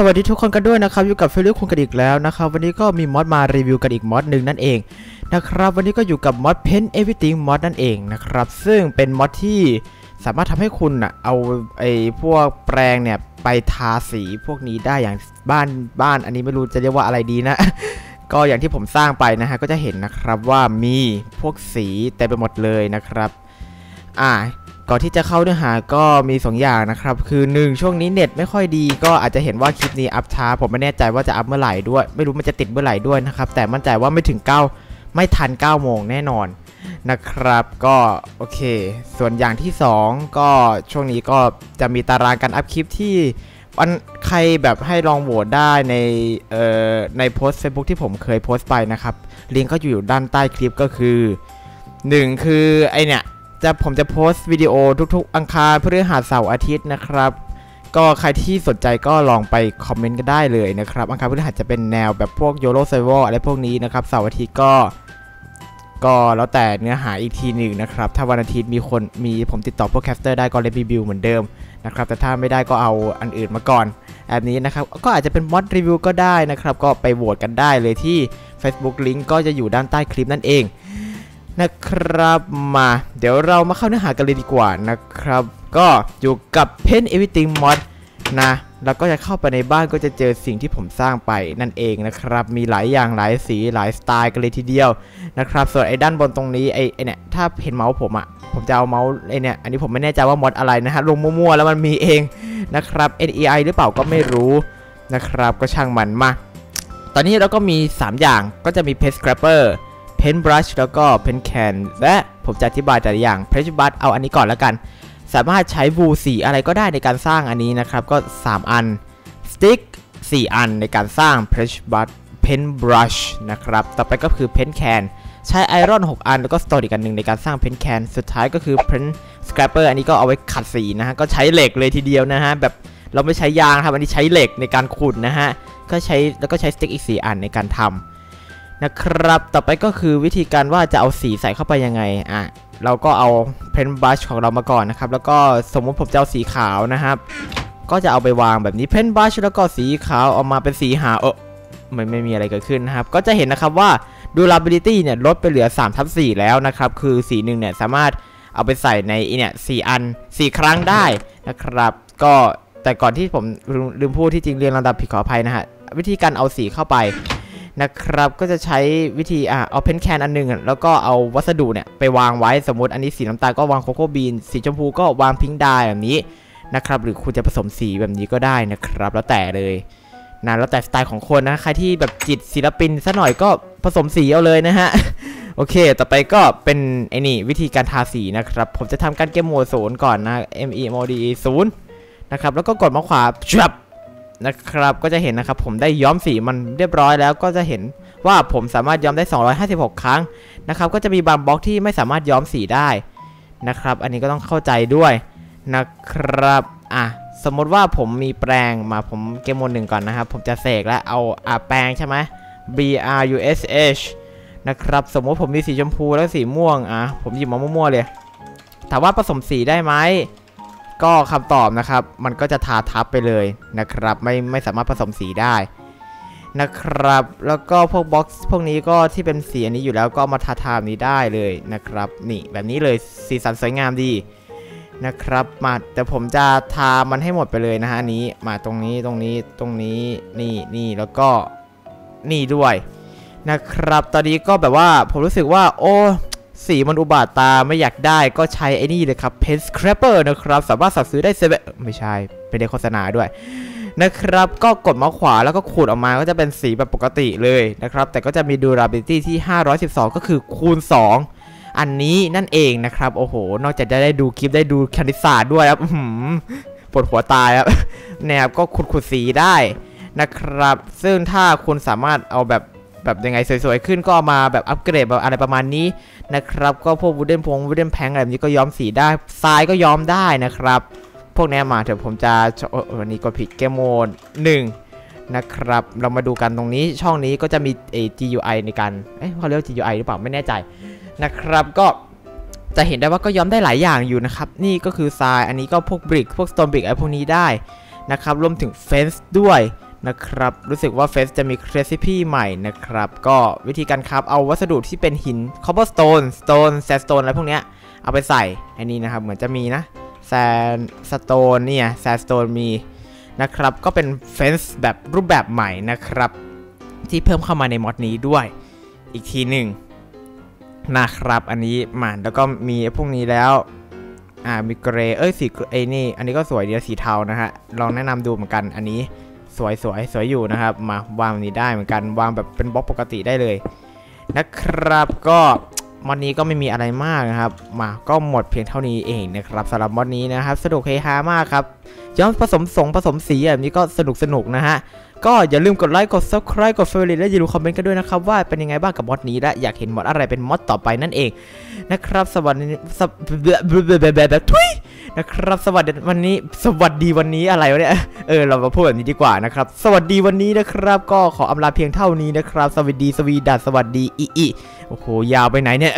สวัสดีทุกคนกันด้วยนะครับอยู่กับเฟลิคุณกันอีกแล้วนะครับวันนี้ก็มีมอดมารีวิวกันอีกมอดหนึ่งนั่นเองนะครับวันนี้ก็อยู่กับมอด Paint Everything มอดนั่นเองนะครับซึ่งเป็นมอดที่สามารถทำให้คุณอะเอาไอ้พวกแปรงเนี่ยไปทาสีพวกนี้ได้อย่างบ้านบ้านอันนี้ไม่รู้จะเรียกว่าอะไรดีนะ ก็อย่างที่ผมสร้างไปนะฮะก็จะเห็นนะครับว่ามีพวกสีเต็มไปหมดเลยนะครับ อ่า ก่อนที่จะเข้าเนื้อหาก็มี 2 อย่างนะครับ คือ 1 ช่วงนี้เน็ตไม่ค่อยดี ก็อาจจะเห็นว่าคลิปนี้อัพช้า ผมไม่แน่ใจว่าจะอัพเมื่อไหร่ด้วย ไม่รู้มันจะติดเมื่อไหร่ด้วยนะครับ แต่มั่นใจว่าไม่ถึง 9 ไม่ทัน 9 โมงแน่นอนนะครับ ก็โอเค ส่วนอย่างที่ 2 ก็ช่วงนี้ก็จะมีตารางการอัพคลิปที่วันใครแบบให้ลองโหวตได้ในเอ่อในโพสต์ Facebook ที่ผมเคยโพสต์ไปนะครับลิงก์ก็อยู่ด้านใต้คลิปก็คือ 1 คือไอเนี่ย จะผมจะโพสต์วิดีโอทุกๆ อังคารพฤหัสเสาร์อาทิตย์นะครับ ก็ใครที่สนใจก็ลองไปคอมเมนต์กันได้เลยนะครับ อังคารพฤหัสจะเป็นแนวแบบพวกโยโรเซวอร์อะไรพวกนี้นะครับเสาร์อาทิตย์ก็ก็แล้วแต่เนื้อหาอีกทีหนึ่งนะครับ ถ้าวันอาทิตย์มีคนมีผมติดต่อพวกแคสเตอร์ได้ก็เลนรีวิวเหมือนเดิมนะครับ แต่ถ้าไม่ได้ก็เอาอันอื่นมาก่อนแอบนี้นะครับ ก็อาจจะเป็นมอดรีวิวก็ได้นะครับ ก็ไปโหวตกันได้เลยที่ Facebook ลิงก์ก็จะอยู่ด้านใต้คลิปนั่นเอง นะครับมา เดี๋ยวเรามาเข้าเนื้อหากันเลยดีกว่านะครับ ก็อยู่กับ Pen Everything Mod นะแล้วก็จะเข้าไปในบ้านก็จะเจอสิ่งที่ผมสร้างไปนั่นเองนะครับ มีหลายอย่างหลายสีหลายสไตล์กันเลยทีเดียวนะครับ ส่วนไอ้ด้านบนตรงนี้ไอ้เนี่ยถ้าเห็นเมาส์ผมอะ่ะผมจะเอาเมาส์ไอ้เนี่ยอันนี้ผมไม่แน่ใจว่ามอดอะไรนะฮะลงมั่วๆแล้วมันมีเองนะครับ NEI หรือเปล่าก็ไม่รู้นะครับ ก็ช่างมันมา ตอนนี้เราก็มี 3 อย่างก็จะมี Paint Scraper Paint Brush แล้วก็ Paint Can และผมจะอธิบายแต่ละอย่าง Paint Brush เอาอันนี้ก่อนแล้วกัน สามารถใช้วูสีอะไรก็ได้ในการสร้างอันนี้นะครับ ก็ 3 อัน Stick 4อันในการสร้าง Paint Brush Paint Brush นะครับ ต่อไปก็คือ Paint Can ใช้ไอรอน 6 อัน แล้วก็สโตนอีกอันหนึ่งในการสร้าง Paint Can สุดท้ายก็คือ Paint Scraper อันนี้ก็เอาไว้ขัดสีนะฮะ ก็ใช้เหล็กเลยทีเดียวนะฮะ แบบเราไม่ใช้ยางครับ อันนี้ใช้เหล็กในการขุดนะฮะ ก็ใช้แล้วก็ใช้สติ๊กอีก 4 อันในการทำ นะครับ ต่อไปก็คือวิธีการว่าจะเอาสีใส่เข้าไปยังไง อะ เราก็เอาเพนบ r ัชของเรามาก่อนนะครับ แล้วก็สมมติผมจะเอาสีขาวนะครับ ก็จะเอาไปวางแบบนี้เพนบ r ัชแล้วก็สีขาวออกมาเป็นสีหาเออไม่ไม่มีอะไรเกิดขึ้นนะครับ ก็จะเห็นนะครับว่า durability เนี่ยลดไปเหลือ3ทับ4แล้วนะครับ คือสีหนึ่งเนี่ยสามารถเอาไปใส่ในเนี่ยสอัน 4 ครั้งได้นะครับ ก็แต่ก่อนที่ผมลืมพูดที่จริงเรียงลำดับผิดขออภัยนะฮะวิธีการเอาสีเข้าไป นะครับก็จะใช้วิธีอะเอาเพนแคนอันนึง แล้วก็เอาวัสดุเนี่ยไปวางไว้สมมติอันนี้สีน้ำตาลก็วางโคโค่บีนสีชมพูก็วางพิงค์ไดแบบนี้นะครับหรือคุณจะผสมสีแบบนี้ก็ได้นะครับ แล้วแต่เลยนะแล้วแต่สไตล์ของคนนะใครที่แบบจิตศิลปินซะหน่อยก็ผสมสีเอาเลยนะฮะโอเค ต่อไปก็เป็นไอ้นี่วิธีการทาสีนะครับ ผมจะทำการเกมโหมดศูนย์ก่อนนะ M E M O D E ศูนย์นะครับแล้วก็กดมาขวาจับ นะครับ ก็จะเห็นนะครับ ผมได้ย้อมสีมันเรียบร้อยแล้วก็จะเห็นว่าผมสามารถย้อมได้ 256 ครั้งนะครับ ก็จะมีบางบล็อกที่ไม่สามารถย้อมสีได้นะครับ อันนี้ก็ต้องเข้าใจด้วยนะครับอะสมมติว่าผมมีแปรงมาผมเกมโมดหนึ่งก่อนนะครับ ผมจะเสกแล้วเอาอะแปรงใช่ไหม B R U S H นะครับ สมมติผมมีสีชมพูแล้วสีม่วงอะผมหยิบมามั่วๆเลย ถามว่าผสมสีได้ไหม ก็คำตอบนะครับ มันก็จะทาทับไปเลยนะครับ ไม่ไม่สามารถผสมสีได้นะครับ แล้วก็พวกบ็อกซ์พวกนี้ก็ที่เป็นสีอันนี้อยู่แล้วก็มาทาทามนี้ได้เลยนะครับ นี่แบบนี้เลยสีสันสวยงามดีนะครับ มาแต่ผมจะทามันให้หมดไปเลยนะฮะนี้มาตรงนี้ตรงนี้ตรงนี้นี่นี่แล้วก็นี่ด้วยนะครับ ตอนนี้ก็แบบว่าผมรู้สึกว่า โอ้ สีมันอุบาทตาไม่อยากได้ก็ใช้ไอ้นี่เลยครับ Pen Scraper นะครับ สามารถสั่งซื้อได้เซเว่นไม่ใช่เป็นในโฆษณาด้วยนะครับ ก็กดมาขวาแล้วก็ขูดออกมาก็จะเป็นสีแบบปกติเลยนะครับ แต่ก็จะมี durability ที่ 512 ก็คือคูณ 2 อันนี้นั่นเองนะครับ โอ้โห นอกจากจะได้ดูคลิปได้ดูคณิตศาสตร์ด้วยครับปวดหัวตายครับนะครับก็ขุดขุดสีได้นะครับ ซึ่งถ้าคุณสามารถเอาแบบ แบบยังไงสวยๆขึ้นก็มาแบบอัปเกรดแบบอะไรประมาณนี้นะครับ ก็พวกวูเดนพงวูเดนแพงอะไรแบบนี้ก็ย้อมสีได้ทรายก็ย้อมได้นะครับ พวกนี้มาเดี๋ยวผมจะวันนี้ก็ผิดเกมโมดหนึ่งนะครับ เรามาดูกันตรงนี้ช่องนี้ก็จะมีเอ GUI ในการเอ้ยเขาเรียก GUI หรือเปล่าไม่แน่ใจนะครับก็จะเห็นได้ว่าก็ย้อมได้หลายอย่างอยู่นะครับ นี่ก็คือทรายอันนี้ก็พวกบริกพวกสโตนบริกอะไรพวกนี้ได้นะครับรวมถึงเฟนส์ด้วย นะครับ รู้สึกว่าเฟสจะมีเรซิปี้ใหม่นะครับ ก็วิธีการครับเอาวัสดุที่เป็นหิน cobblestone stone sandstone อะไรพวกเนี้ย เอาไปใส่อันนี้นะครับ เหมือนจะมีนะ sandstone เนี่ย sandstone มีนะครับ ก็เป็นเฟนส์แบบรูปแบบใหม่นะครับ ที่เพิ่มเข้ามาในมอดนี้ด้วย อีกทีหนึ่งนะครับ อันนี้มาแล้วก็มีพวกนี้แล้วอ่ามีเกรย์เอ้ยสีไอ้นี่ อันนี้ก็สวยดีสีเทานะฮะลองแนะนำดูเหมือนกันอันนี้ สวยสวยสวยอยู่นะครับ มาวางแบบนี้ได้เหมือนกันวางแบบเป็นบล็อกปกติได้เลย นะครับก็มอดนี้ก็ไม่มีอะไรมากนะครับ มาก็หมดเพียงเท่านี้เองนะครับสำหรับมอดนี้นะครับ สนุกเฮฮามากครับย้อนผสมสงผสมสีแบบนี้ก็สนุกสนุกนะฮะก็อย่าลืมกดไลค์กด subscribe กด favorite และอย่าลืมคอมเมนต์กันด้วยนะครับ ว่าเป็นยังไงบ้างกับมอดนี้และอยากเห็นมอดอะไรเป็นมอดต่อไปนั่นเองนะครับสวัสดีสวแบบทุย นะครับ สวัสดีวันนี้สวัสดีวันนี้อะไรวะเนี่ยเออเรามาพูดแบบนี้ดีกว่านะครับ สวัสดีวันนี้นะครับ ก็ขออำลาเพียงเท่านี้นะครับ สวัสดีสวีดัสสวัสดีอีอีโอ้โหยาวไปไหนเนี่ย